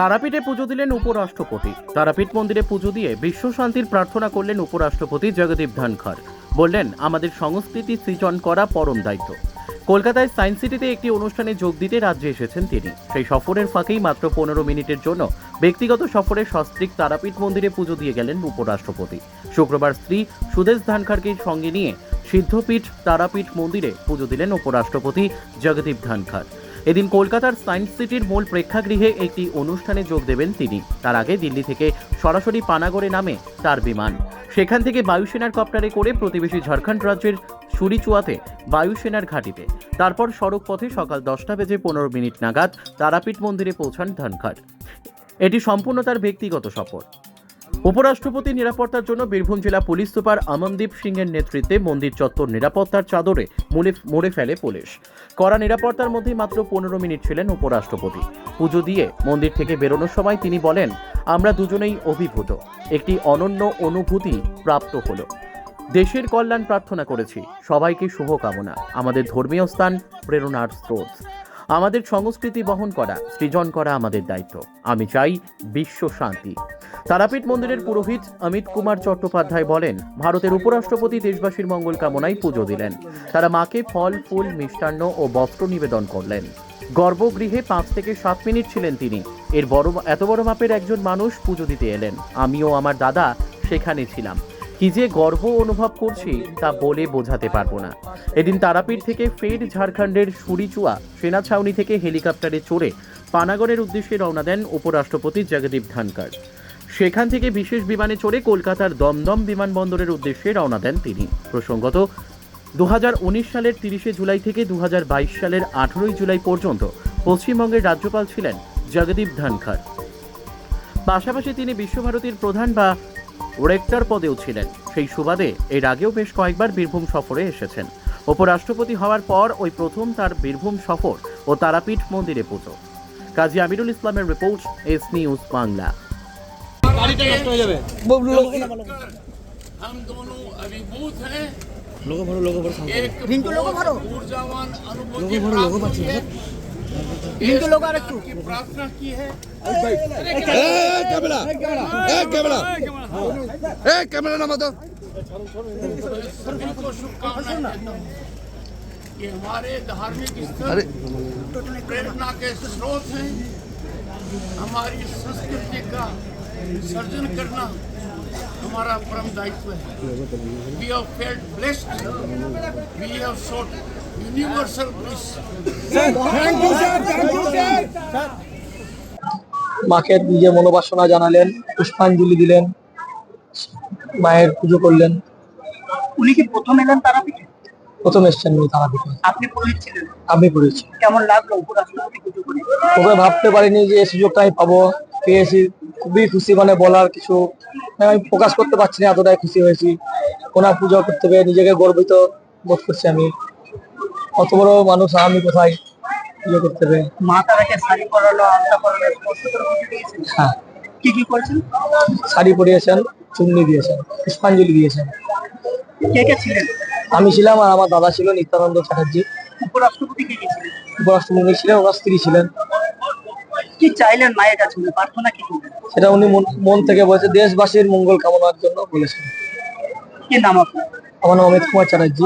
তারাপীঠে পুজো দিলেন উপরাষ্ট্রপতি। তারাপীঠ মন্দিরে পুজো দিয়ে বিশ্ব শান্তির প্রার্থনা করলেন উপরাষ্ট্রপতি জগদীপ ধনখড়। বললেন, আমাদের সংস্কৃতি সৃজন করা পরম দায়িত্ব। কলকাতায় সায়েন্স সিটিতে একটি অনুষ্ঠানে যোগ দিতে রাজ্যে এসেছেন তিনি। সেই সফরের ফাঁকেই মাত্র পনেরো মিনিটের জন্য ব্যক্তিগত সফরে সস্ত্রীক তারাপীঠ মন্দিরে পুজো দিয়ে গেলেন উপরাষ্ট্রপতি। শুক্রবার স্ত্রী সুদেশ ধানখড়কে সঙ্গে নিয়ে সিদ্ধপীঠ তারাপীঠ মন্দিরে পুজো দিলেন উপরাষ্ট্রপতি জগদীপ ধনখড়। এদিন কলকাতার সায়েন্স সিটির মূল প্রেক্ষাগৃহে একটি অনুষ্ঠানে যোগ দেবেন তিনি। তার আগে দিল্লি থেকে সরাসরি পানাগড়ে নামে তার বিমান। সেখান থেকে বায়ুসেনার কপ্টারে করে প্রতিবেশী ঝাড়খণ্ড রাজ্যের সুরিচুয়াতে বায়ুসেনার ঘাঁটিতে। তারপর সড়ক পথে সকাল দশটা বেজে পনেরো মিনিট নাগাদ তারাপীঠ মন্দিরে পৌঁছান ধনখড়। এটি সম্পূর্ণ তার ব্যক্তিগত সফর। উপরাষ্ট্রপতি নিরাপত্তার জন্য বীরভূম জেলা পুলিশ সুপার অমনদীপ সিংয়ের নেতৃত্বে মন্দির চত্বর নিরাপত্তার চাদরে মুড়ে ফেলে পুলিশ। কড়া নিরাপত্তার মধ্যেই মাত্র পনেরো মিনিট ছিলেন উপরাষ্ট্রপতি। পুজো দিয়ে মন্দির থেকে বেরোনোর সময় তিনি বলেন, আমরা দুজনেই অভিভূত। একটি অনন্য অনুভূতি প্রাপ্ত হলো। দেশের কল্যাণ প্রার্থনা করেছি। সবাইকে শুভকামনা। আমাদের ধর্মীয় স্থান, প্রেরণার স্রোত। আমাদের সংস্কৃতি বহন করা, সৃজন করা আমাদের দায়িত্ব। আমি চাই বিশ্ব শান্তি। তারাপীঠ মন্দিরের পুরোহিত অমিত কুমার চট্টোপাধ্যায় বলেন, ভারতের উপরাষ্ট্রপতি দেশবাসীর মঙ্গল কামনায় পুজো দিলেন। তারা মাকে ফল, ফুল, মিষ্টান্ন ও বস্ত্র নিবেদন করলেন। গর্ভগৃহে পাঁচ থেকে সাত মিনিট ছিলেন তিনি। এর বড় এত বড় মাপের একজন মানুষ পুজো দিতে এলেন। আমিও আমার দাদা সেখানে ছিলাম। কি যে গর্ব অনুভব করছি তা বলে বোঝাতে পারব না। এদিন তারাপীঠ থেকে ফের ঝাড়খণ্ডের সুরিচুয়া সেনা ছাউনি থেকে হেলিকপ্টারে চড়ে পানাগড়ের উদ্দেশ্যে রওনা দেন উপরাষ্ট্রপতি জগদীপ ধনকর সেখান থেকে বিশেষ বিমানে চড়ে কলকাতার দমদম বিমানবন্দরের উদ্দেশ্যে রওনা দেন তিনি। প্রসঙ্গত দু হাজার উনিশ সালের তিরিশে জুলাই থেকে দু হাজার বাইশ সালের আঠেরোই জুলাই পর্যন্ত পশ্চিমবঙ্গের রাজ্যপাল ছিলেন জগদীপ ধনখর পাশাপাশি তিনি বিশ্বভারতীর প্রধান বা রেক্টর পদেও ছিলেন সেই সুবাদে এর আগেও বেশ কয়েকবার বীরভূম সফরে এসেছেন উপরাষ্ট্রপতি হওয়ার পর ওই প্রথম তার বীরভূম সফর ও তারাপীঠ মন্দিরে পুজো কাজী আমিরুল ইসলামের রিপোর্ট এস নিউজ বাংলা গাড়িটা নষ্ট হয়ে যাবে हम दोनों अभिभूत हैं লোগো ভরো লোগো ভরো एक रिंकू लोगो भरो ऊर्जावान अनुभूति लोगो भरो, लोगो प्राप्त Hindu लोग प्रार्थना की है। कैमरा। कैमरा। हमारे धार्मिक स्थल प्रेरणा के स्रोत है। हमारी संस्कृति का सर्जन करना हमारा परम दायित्व है। We have felt blessed we have sought universal peace thank you sir মাকে নিজের মনোবাসনা জানালেন পুষ্পাঞ্জলি দিলেন মায়ের পুজো করলেন। উনি কি প্রথম এলেন তারাপীঠে? প্রথম এসছেন উনি তারাপীঠে। আপনি পুরোহিত ছিলেন আমি পড়েছি। কেমন লাগল উপরাষ্ট্রপতি পুজো করে? তবে ভাবতে পারিনি যে এই সুযোগটা আমি পাবো। পেয়েছি খুবই খুশি মানে বলার কিছু মানে আমি প্রকাশ করতে পারছি না এতটাই খুশি হয়েছি। ওনার পুজো করতে পেরে নিজেকে গর্বিত বোধ করছি আমি। অত বড় মানুষ আমি কোথায়? পুজো করতে তারাকে শাড়ি পরালো আলতা পরালো স্পর্শ করে পুজো দিয়েছেন। হ্যাঁ। কি কি করেছেন? শাড়ি পরিয়েছেন চুন্নি দিয়েছেন পুষ্পাঞ্জলি দিয়েছেন। কে কে ছিলেন? আমি ছিলাম আর আমার দাদা ছিল নিত্যানন্দ চ্যাটার্জি। উপরাষ্ট্রপতি কে কে ছিলেন? উপরাষ্ট্রমন্ত্রী ছিলেন ওনার স্ত্রী ছিলেন। কি চাইলেন মায়ের কাছে? উনি প্রার্থনা কি করলেন? সেটা উনি মন- মন থেকে বলেছে দেশবাসীর মঙ্গল কামনার জন্য বলেছেন। কি নাম আপনার? আমার নাম অমিত কুমার চ্যাটার্জি।